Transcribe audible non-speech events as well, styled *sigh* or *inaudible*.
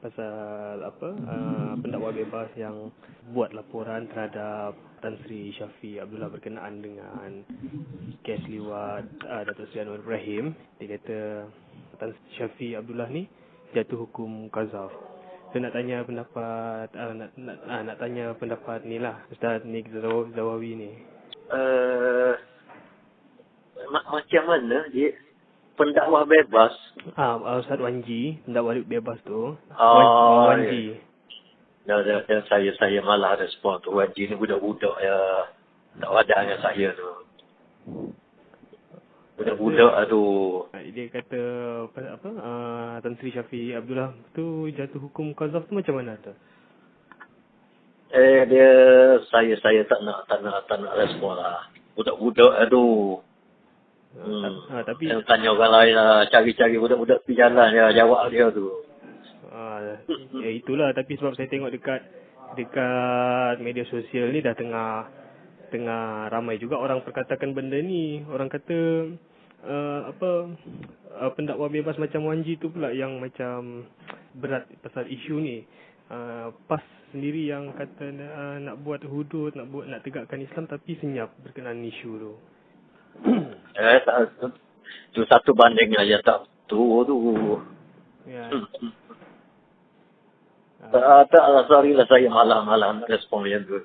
pasal apa uh, pendakwa bebas yang buat laporan terhadap Tan Sri Syafi Abdullah berkenaan dengan kes liwat uh, Datuk Seri Anwar Ibrahim. Dia kata Tan Sri Syafi Abdullah ni jatuh hukum qazaf. Saya nak tanya pendapat uh, nak nak, uh, nak tanya pendapat ni lah Ustaz Nik Zaw- Zawawi ni. Uh, ma- macam mana dia pendakwa bebas. Ah uh, Ustaz Wanji pendakwa bebas tu. Oh, Wan, Wanji. dan, dan, dan saya saya malah respon tu. Wajib ni budak-budak ya. Tak ada dengan saya tu. Budak-budak aduh. Ah, Dia kata apa, apa? Uh, Tan Sri Syafi Abdullah tu jatuh hukum qazaf tu macam mana tu? eh dia saya saya tak nak tak nak tak nak respon lah. Budak-budak aduh Hmm. Hmm. tapi Yang tanya orang lain lah, cari-cari budak-budak pergi jalan ya, jawab dia tu. uh, ya itulah tapi sebab saya tengok dekat dekat media sosial ni dah tengah tengah ramai juga orang perkatakan benda ni. Orang kata uh, apa uh, pendakwa bebas macam Wanji tu pula yang macam berat pasal isu ni. Uh, PAS sendiri yang kata uh, nak buat hudud, nak buat nak tegakkan Islam tapi senyap berkenaan isu tu. *clears throat* Eh, tak, tu, tu satu banding aja tak tu tu. ya. Tak, tak lah, sorry lah saya malam-malam respon yang tu.